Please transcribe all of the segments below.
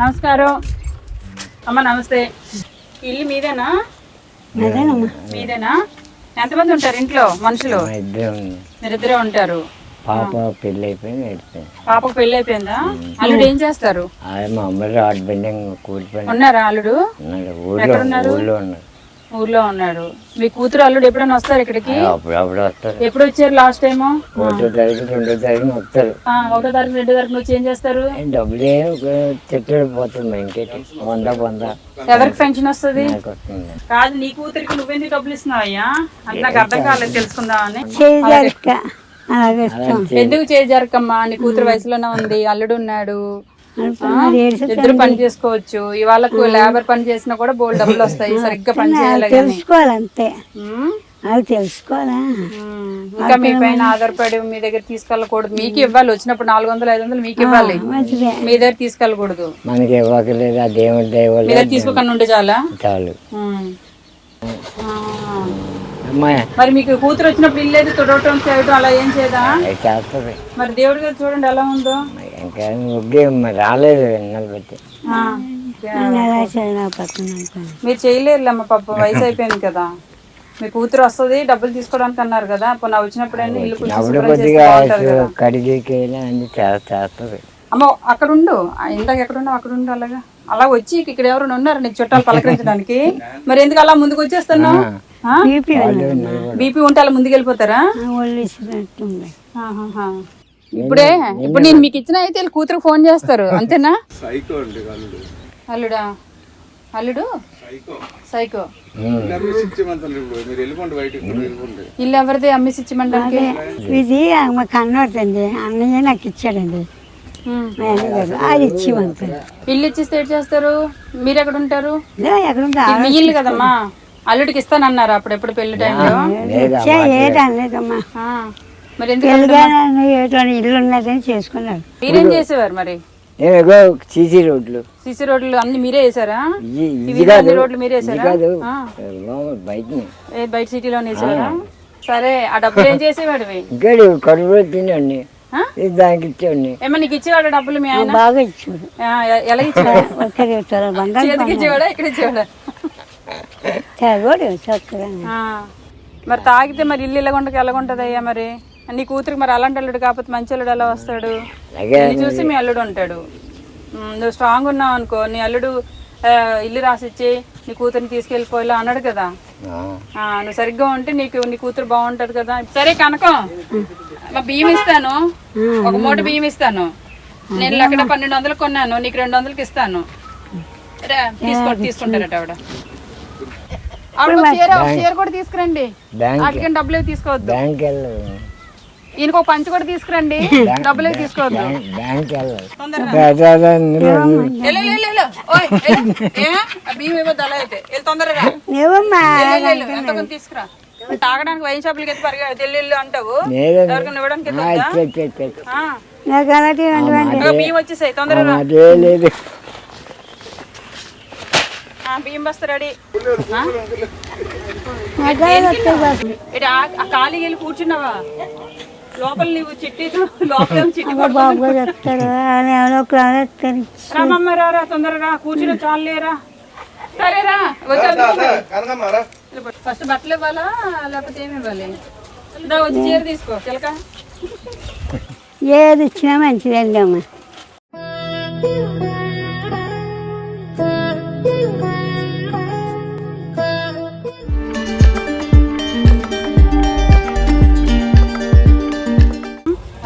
నమస్కారం. అమ్మ నమస్తే. ఇల్లు మీదేనా? మీదేనా? ఎంతమంది ఉంటారు ఇంట్లో మనుషులు? మీరిద్దరే ఉంటారు. పాప పెళ్ళి అయిపోయింది పాపకు పెళ్ళి అయిపోయిందా అల్లుడు ఏం చేస్తారు? మా అమ్మాయి ఉన్నారా అల్లుడు? ఊళ్ళో ఎక్కడున్నారు? ఊర్లో ఉన్నాడు. మీ కూతురు అల్లుడు ఎప్పుడైనా వస్తారు ఇక్కడికి? అప్పుడు అప్పుడు వస్తారు. ఎప్పుడు వచ్చారు లాస్ట్ టైము ఒకటో తారీఖు రెండో తారీఖు వస్తారు. ఆ, ఒకటో తారీఖు రెండో తారీఖు వచ్చి ఏం చేస్తారు? డబ్బులే చెట్టు పోతుంది ఇంకేటి వంద వంద. ఎవరికి పెన్షన్ వస్తుంది? కాదు నీ కూతురికి నువ్వెందుకు డబ్బులు ఇస్తున్నావు అయ్యా? అది నాకు అర్థం కాలేదు తెలుసుకుందామని. ఎందుకు చేయజరకమ్మా నీ కూతురు వయసులోనే ఉంది అల్లుడు ఉన్నాడు. ఇద్దరు పని చేసుకోవచ్చు. ఇవాళకు లేబర్ పని చేసినా కూడా బోల్ డబ్బులు వస్తాయి సరిగ్గా పని చేయాలి కానీ. తెలుసుకోవాలి అంతే ఉమ్, అది తెలుసుకోవాలా. ఇంకా మీ పైన ఆధారపడి మీ దగ్గర తీసుకెళ్ళకూడదు. మీకు ఇవ్వాలి. వచ్చినప్పుడు నాలుగు వందలు ఐదు వందలు మీకు ఇవ్వాలి మీ దగ్గర తీసుకెళ్ళకూడదు. మనకి ఇవ్వకలేదు ఆ దేవుడి మీ దగ్గర తీసుకోకుండా ఉంటే చాలా? చాలు. మరి మీకు కూతురు వచ్చినప్పుడు ఇల్లు ఏది తుడవటం చేయటం అలా ఏం చేయదా? మరి దేవుడి గారు చూడండి ఎలా ఉందో. ఇంకా ఒగ్గే రాలేదు ఎన్నెలు అనుకోండి. మీరు చేయలేరులేమ్మ పాప వయసు అయిపోయింది కదా. మీ కూతురు వస్తుంది డబ్బులు తీసుకోవడానికి అన్నారు కదా. పొన్న వచ్చినప్పుడైనా ఇల్లు అప్పుడు కొద్దిగా కడిగేకి అన్ని చేస్తుంది. అమ్మ అక్కడ ఉండు ఆ, ఇందాక ఎక్కడ ఉన్నావు అక్కడ ఉండు అలాగా. అలా వచ్చి ఇక్కడ ఎవరైనా ఉన్నారు నీకు చుట్టాలు పలకరించడానికి? మరి ఎందుకు అలా ముందుకు వచ్చేస్తున్నావు? బీపీ ఉంటే అలా ముందుకు వెళ్ళిపోతారా. ఇప్పుడే ఇప్పుడు నేను మీకు ఇచ్చిన అయితే వీళ్ళ కూతురు ఫోన్ చేస్తారు అంతేనా? సైకో అండి అల్లుడు? అల్లుడా? సైకో. ఇల్లు ఎవరిది అమ్మేసి ఇచ్చిమంటానికి? ఇది మా కన్నోటండి అన్నయ్య నాకు ఇచ్చాడండి. అది ఇచ్చి ఇల్లు ఇచ్చిస్తే ఏం చేస్తారు? మీరు ఎక్కడ ఉంటారు? మీ ఇల్లు కదమ్మా. అల్లుడికి ఇస్తానన్నారు అప్పుడు ఎప్పుడు పెళ్ళి టైంలో? ఇచ్చా ఏది అనలేదమ్మా ఆ. మరి ఏదో ఇల్లు ఉన్నదని మీరేం చేసేవారు మరి? నేను సీసీ రోడ్లు. సిసి రోడ్లు అన్ని మీరే వేసారా? అన్ని రోడ్లు మీరే ఇది వేసారా? కాదు. ఆ. బయటని. ఏ బయట సిటీలో వేసారా? సరే ఆ డబ్బులు ఏం చేసేవాడు ఇంకా తినండి దానికి నీకు ఇచ్చేవాడు డబ్బులు మీ ఆయన? బాగా ఎలా ఇచ్చేవాడు? చేతికి ఇచ్చేవాడా ఇక్కడ ఇచ్చేవాడా. మరి తాగితే మరి ఇల్లు ఇలాగుండక ఎలాగుంటది? అయ్యా మరి? నీ కూతురికి మరి అలాంటి అల్లుడు కాకపోతే మంచి అల్లుడు ఎలా వస్తాడు? నిన్ను చూసి మీ అల్లుడు ఉంటాడు. ఉమ్, నువ్వు స్ట్రాంగ్ ఉన్నావు అనుకో నీ అల్లుడు ఆ, ఇల్లు రాసిచ్చి నీ కూతురిని తీసుకెళ్ళిపోయేలా అన్నాడు కదా. ఆ. ఆ, నువ్వు సరిగ్గా ఉంటే నీకు నీ కూతురు బాగుంటది కదా. సరే కనకం. మా బియ్యం ఇస్తాను. ఒక మూట బియ్యం ఇస్తాను. నేను అక్కడ పన్నెండు వందలు కొన్నాను. నీకు రెండు వందలకి ఇస్తాను. రా, తీసుకో తీసుకుంటారట ఆవిడ. ఆవిడ ఒక చీర ఒక చీర కూడా తీసుకురండి. బ్యాంక్ వాటికి డబ్బులు ఏవి తీసుకోవద్దు. బ్యాంక్ వెళ్ళదు ఈయనకు పంచి కూడా తీసుకురండి. డబ్బులు తీసుకోవద్దు. తీసుకురా. తాగడానికి వైన్ షాపులకి పరిగా తెల్లు అంటావు. ఎవరికైనా ఇవ్వడానికి బియ్యం వచ్చేసాయి తొందరగా. బియ్యం బస్తా రెడీ. ఖాళీ వెళ్ళి కూర్చున్నావా? లోపల నీవు చిట్టి లోపల చిట్టి బాబు గారు చెప్తారు. అని ఎవరో ఒకరు అనేస్తారు. రామమ్మ రా రా తొందరగా కూర్చుని చాలేరా సరేరా ఫస్ట్ బట్టలు ఇవ్వాలా లేకపోతే ఏమి ఇవ్వాలి? వచ్చి చీర తీసుకో చిలక. ఏది ఇచ్చినా మంచిదండి అమ్మ.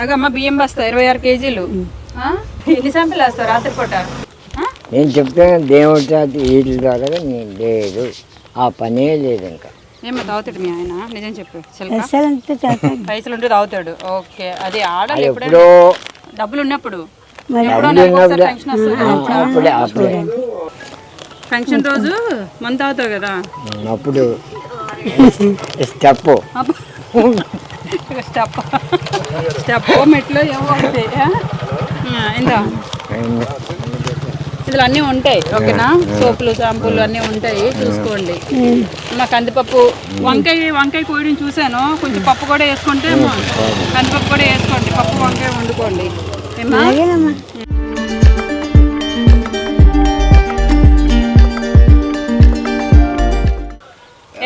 అగమ్మ బియ్యం బస్తా ఇరవై ఆరు కేజీలు? ఎన్ని వేస్తావు? రాత్రిపూట? నేను చెప్తాను దేవుడి చేత వీటి ద్వారా నేను లేదు. ఆ పనే లేదు ఇంకా. ఏమో తాగుతాడు మీ ఆయన? నిజం చెప్పు పైసలు ఉంటే తాగుతాడు ఓకే. అది ఆడాలి ఎప్పుడో డబ్బులు ఉన్నప్పుడు. ఫంక్షన్ రోజు మంత్ తాగుతావు కదా? అప్పుడు అబ్బా. స్టెప్. స్టెప్ మెట్లు ఏమో ఇందా. ఇందులో అన్నీ ఉంటాయి ఓకేనా? సోపులు షాంపూలు అన్నీ ఉంటాయి చూసుకోండి. Hmm. మా కందిపప్పు. వంకాయ వంకాయ కోయడం చూశాను. కొంచెం పప్పు కూడా వేసుకుంటే కందిపప్పు కూడా వేసుకోండి పప్పు వంకాయ వండుకోండి.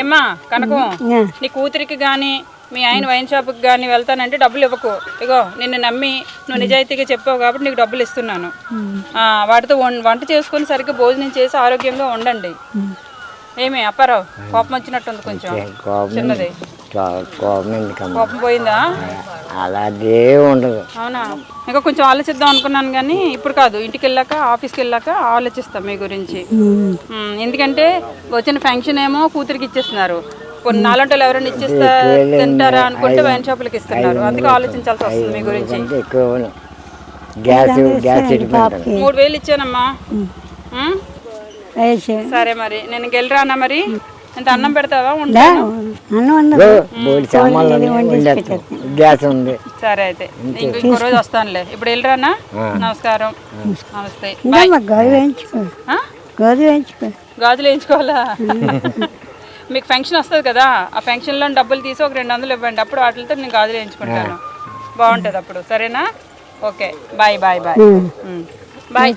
ఏమ్మా? కనకం నీ కూతురికి కానీ మీ ఆయన వైన్ షాప్కి కానీ వెళ్తానంటే డబ్బులు ఇవ్వకు. ఇగో నిన్ను నమ్మి నువ్వు నిజాయితీగా చెప్పావు కాబట్టి నీకు డబ్బులు ఇస్తున్నాను. ఆ, వాటితో వంట చేసుకొని సరిగ్గా భోజనం చేసి ఆరోగ్యంగా ఉండండి. ఏమి అప్పారావు కోపం వచ్చినట్టుంది కొంచెం. కోపం? చిన్నది. కోపం పోయిందా? అలాగే ఉండదు. అవునా? ఇంకా కొంచెం ఆలోచిద్దాం అనుకున్నాను కానీ ఇప్పుడు కాదు. ఇంటికి వెళ్ళాక ఆఫీస్కి వెళ్ళాక ఆలోచిస్తాం మీ గురించి. ఎందుకంటే వచ్చిన ఫంక్షన్ ఏమో కూతురికి ఇచ్చేస్తున్నారు. కొన్ని నాలంటి వాళ్ళు ఎవరైనా ఇచ్చేస్తా తింటారా అనుకుంటే వైన్ షాపులకి ఇస్తున్నారు. అందుకే ఆలోచించాల్సి వస్తుంది మీ గురించి. గ్యాస్ గ్యాస్ మూడు వేలు ఇచ్చానమ్మా. సరే మరి. నేను ఇంక వెళ్ళరానా మరి? ఇంత అన్నం పెడతావా. గ్యాస్ ఉంది. సరే అయితే. ఇంక. రోజు వస్తానులే. ఇప్పుడు వెళ్ళరానా నమస్కారం. నమస్తే. వేయించుకో. గాజులు వేయించుకోవాలా? మీకు ఫంక్షన్ వస్తుంది కదా ఆ ఫంక్షన్లో డబ్బులు తీసి ఒక రెండు వందలు ఇవ్వండి. అప్పుడు వాటితో నేను గాజులు వేయించుకుంటాను. బాగుంటుంది అప్పుడు. సరేనా? Okay. Bye bye bye. Bye.